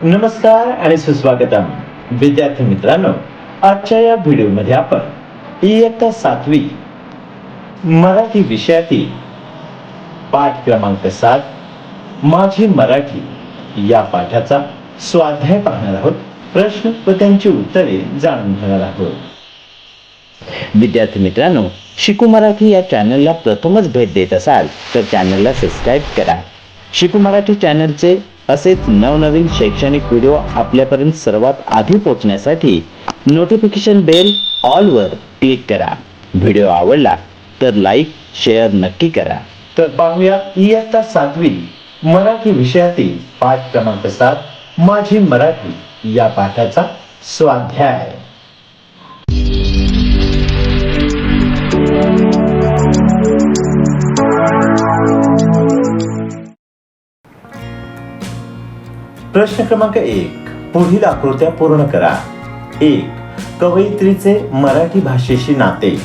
नमस्कार आणि सुस्वागतम. विद्यार्थी मित्रांनो आजच्या या व्हिडिओमध्ये आपण इयत्ता सातवी मराठी विषयातील पाठ क्रमांक सात माझी मराठी या पाठाचा स्वाध्याय पाहणार आहोत. प्रश्न व त्यांची उत्तरे जाणून घेणार आहोत. विद्यार्थी मित्रांनो शिकू मराठी या चॅनलला प्रथमच भेट देत असाल तर चॅनलला सबस्क्राईब करा. शिकू मराठी चॅनलचे असेच नवनवीन शैक्षणिक व्हिडिओ आपल्यापर्यंत सर्वात आधी पोहोचण्यासाठी नोटिफिकेशन बेल ऑलवर क्लिक करा. व्हिडिओ आवडला तर लाईक शेअर नक्की करा. तर पाहूया इयत्ता सातवी मराठी विषयातील पाठ क्रमांक सात माझी मराठी या पाठाचा स्वाध्याय. प्रश्न क्रमांक एक. पुढील आकृत्या पूर्ण करा. एक. कवयित्रीचे मराठी भाषेशी नाते.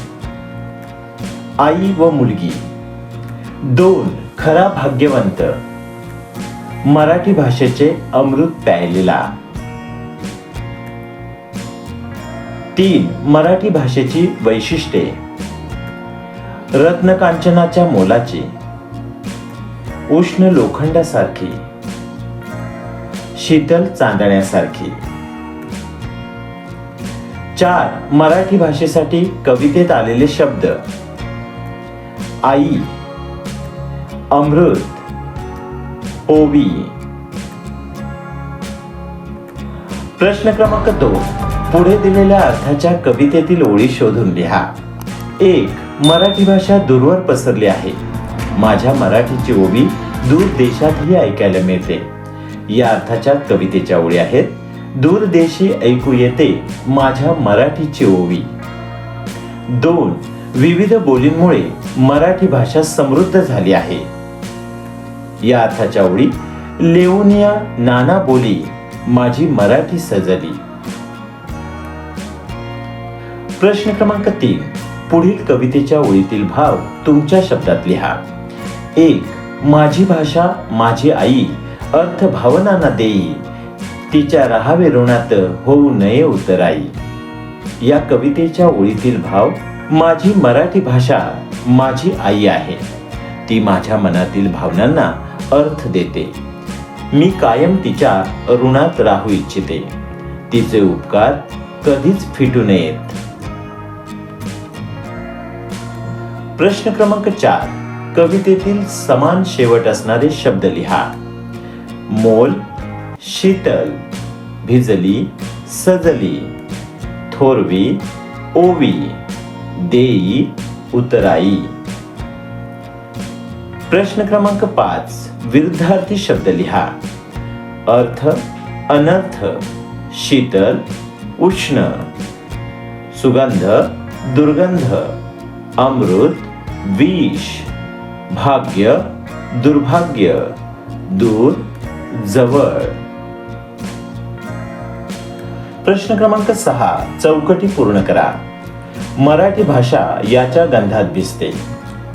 आई व मुलगी. दोन. खरा भाग्यवंत. मराठी भाषेचे अमृत प्यायलेला. तीन. मराठी भाषेची वैशिष्ट्ये. रत्नकांचनाच्या मोलाची. उष्ण लोखंडासारखी. शीतल चांदण्यासारखी. चार मराठी भाषेसाठी कवितेत आलेले शब्द. आई अमृत ओवी. प्रश्न क्रमांक दोन पुढे दिलेल्या अर्थाच्या कवितेतील ओळी शोधून लिहा. एक मराठी भाषा दूरवर पसरली आहे. माझ्या मराठीची ओवी दूर देशातही ऐकायला मिळते. या अर्थाच्या कवितेच्या ओळी आहेत. दूरदेशी ऐकू येते माझ्या मराठीची ओवी दोन विविध बोलींमुळे मराठी भाषा समृद्ध झाली आहे. या अर्थाच्या ओळी लेवनिया नाना बोली माझी मराठी सजली. प्रश्न क्रमांक तीन पुढील कवितेच्या ओळीतील भाव तुमच्या शब्दात लिहा. एक माझी भाषा माझी आई. अर्थ भावनांना देई. तिच्या राहावे ऋणात होऊ नये उतराई. या कवितेच्या ओळीतील भाव माझी मराठी भाषा माझी आई आहे. ती माझ्या मनातील भावनांना अर्थ देते. मी कायम तिच्या ऋणात राहू इच्छिते. तिचे उपकार कधीच फिटू नयेत. प्रश्न क्रमांक चार. कवितेतील समान शेवट असणारे शब्द लिहा. मोल शीतल भिजली सजली थोरवी ओवी देई उतराई. प्रश्न क्रमांक पाच विरुद्धार्थी शब्द लिहा. अर्थ अनर्थ शीतल उष्ण. सुगंध दुर्गंध अमृत विष. भाग्य दुर्भाग्य. दूर जवळ. प्रश्न क्रमांक सहा चौकटी पूर्ण करा. मराठी भाषा याच्या गंधात भिजते.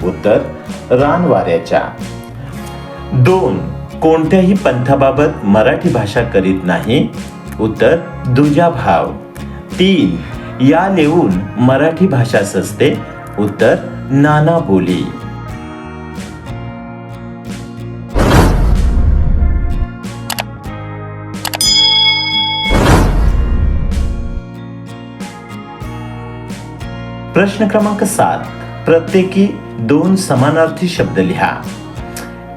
उत्तर रान वाऱ्याच्या दोन कोणत्याही पंथाबाबत मराठी भाषा करीत नाही. उत्तर दुजा भाव तीन या लेऊन मराठी भाषा सजते. उत्तर नाना बोली. प्रश्न क्रमांक सात, प्रत्येकी दोन समानार्थी शब्द लिहा.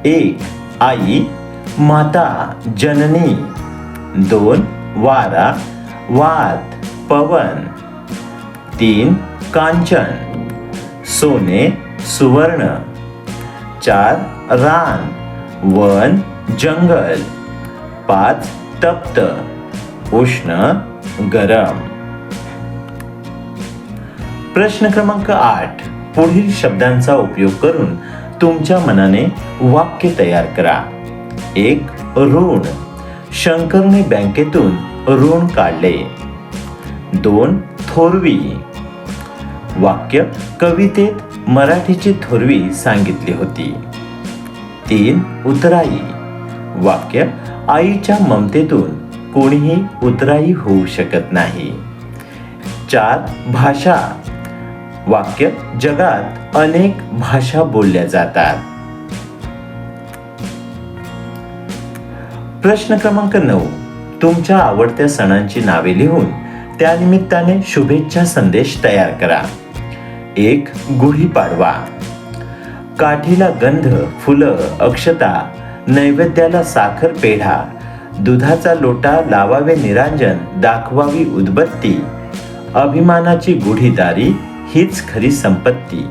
एक, आई, माता, जननी. दोन, वारा, वात, पवन. तीन, कांचन. सोने, सुवर्ण. चार, रान. वन, जंगल. पाच, तप्त. उष्ण, गरम. प्रश्न क्रमांक आठ. पुढील शब्दांचा उपयोग करून तुमच्या मनाने वाक्य तयार करा. एक ऋण. शंकरने बँकेतून ऋण काढले. दोन थोरवी. वाक्य कवितेत मराठीची थोरवी सांगितली होती. तीन उतराई. वाक्य आईच्या ममतेतून कोणीही उतराई होऊ शकत नाही. चार भाषा. वाक्य जगात अनेक भाषा बोलल्या जातात. प्रश्न क्रमांक नऊ. तुमच्या आवडत्या सणांची नावे लिहून त्यानिमित्ताने शुभेच्छा संदेश तयार करा. एक गुढीपाडवा काठीला गंध फुलं अक्षता नैवेद्याला साखर पेढा दुधाचा लोटा लावावे निरांजन दाखवावी उदबत्ती अभिमानाची गुढीदारी हीच खरी संपत्ती.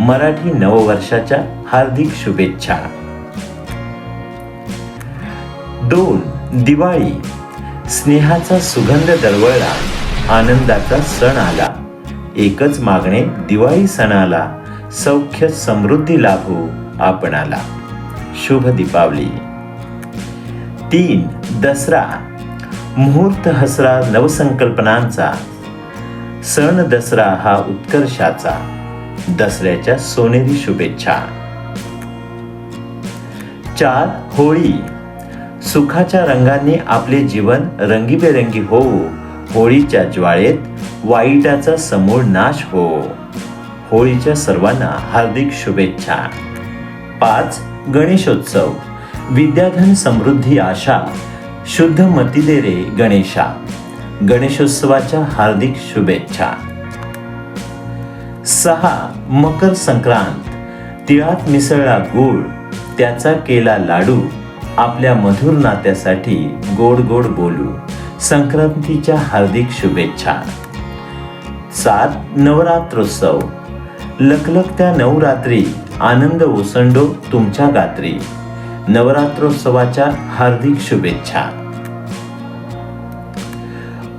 मराठी नववर्षाच्या हार्दिक शुभेच्छा. दोन दिवाळी. स्नेहाचा सुगंध दरवळला. आनंदाचा सण आला. एकच मागणे दिवाळी सणाला. सौख्य समृद्धी लाभो आपणाला. शुभ दीपावली. तीन दसरा. मुहूर्त हसरा नवसंकल्पनांचा. सण दसरा हा उत्कर्षाचा. दसऱ्याच्या सोनेरी शुभेच्छा. चार होळी. सुखाच्या रंगांनी आपले जीवन रंगीबेरंगी हो. होळीच्या ज्वाळेत वाईटाचा समूळ नाश हो. होळीच्या सर्वांना हार्दिक शुभेच्छा. पाच गणेशोत्सव. विद्याधन समृद्धी आशा. शुद्ध मती दे रे गणेशा. गणेशोत्सवाच्या हार्दिक शुभेच्छा. सहा मकर संक्रांत. तिळात मिसळला गूळ त्याचा केला लाडू आपल्या मधुर नात्यासाठी गोड गोड बोलू संक्रांतीच्या हार्दिक शुभेच्छा. सात नवरात्रोत्सव. लखलखत्या नवरात्री आनंद ओसंडो तुमच्या गात्री. नवरात्रोत्सवाच्या हार्दिक शुभेच्छा.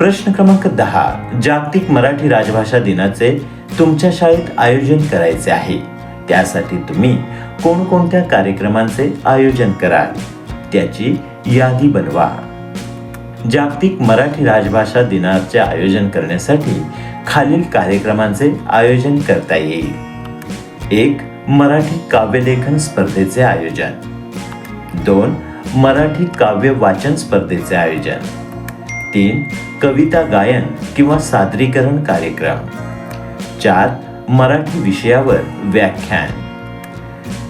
प्रश्न क्रमांक दहा जागतिक मराठी राजभाषा दिनाचे तुमच्या शाळेत आयोजन करायचे आहे. त्यासाठी तुम्ही कोणकोणत्या कार्यक्रमांचे आयोजन कराल? त्याची यादी बनवा. जागतिक मराठी राजभाषा दिनाचे आयोजन करण्यासाठी खालील कार्यक्रमांचे आयोजन करता येईल. एक मराठी काव्यलेखन स्पर्धेचे आयोजन. दोन मराठी काव्य वाचन स्पर्धेचे आयोजन. तीन कविता गायन किंवा सादरीकरण कार्यक्रम. चार मराठी विषयावर व्याख्यान.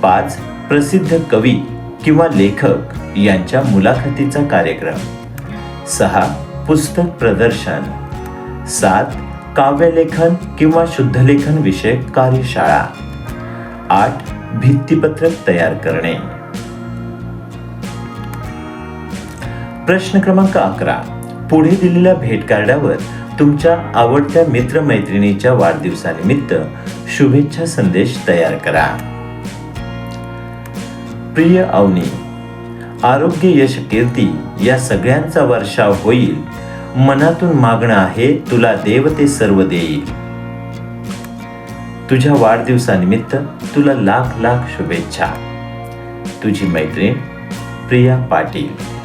पाच प्रसिद्ध कवी किंवा लेखक यांच्या मुलाखतीचा कार्यक्रम. सहा पुस्तक प्रदर्शन. सात काव्यलेखन किंवा शुद्धलेखन विषयक कार्यशाळा. आठ भित्तीपत्रक तयार करणे. प्रश्न क्रमांक अकरा. पुढे दिलेल्या भेट कार्डावर तुमच्या आवडत्या मित्रमैत्रिणीच्या वाढदिवसानिमित्त शुभेच्छा संदेश तयार करा. प्रिय अवनी आरोग्य यश कीर्ती या सगळ्यांचा वर्षाव होईल. मनातून मागणं आहे तुला देव ते सर्व देईल. तुझ्या वाढदिवसानिमित्त तुला लाख लाख शुभेच्छा. तुझी मैत्रीण प्रिया पाटील.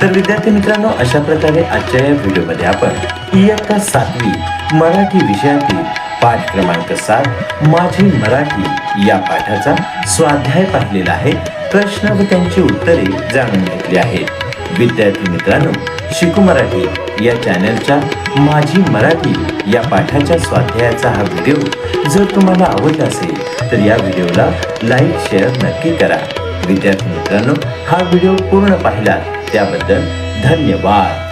तर विद्यार्थी मित्रांनो अशा प्रकारे आजच्या या व्हिडिओमध्ये आपण इयत्ता सातवी मराठी विषयातील पाठ क्रमांक सात माझी मराठी या पाठाचा स्वाध्याय पाहिलेला आहे. प्रश्न व त्यांची उत्तरे जाणून घेतली आहेत. विद्यार्थी मित्रांनो शिकू मराठी या चॅनलच्या माझी मराठी या पाठाच्या स्वाध्यायाचा हा व्हिडिओ जर तुम्हाला आवडला असेल तर या व्हिडिओला लाईक शेअर नक्की करा. विद्यार्थी मित्रांनो हा व्हिडिओ पूर्ण पाहिला त्याबद्दल धन्यवाद.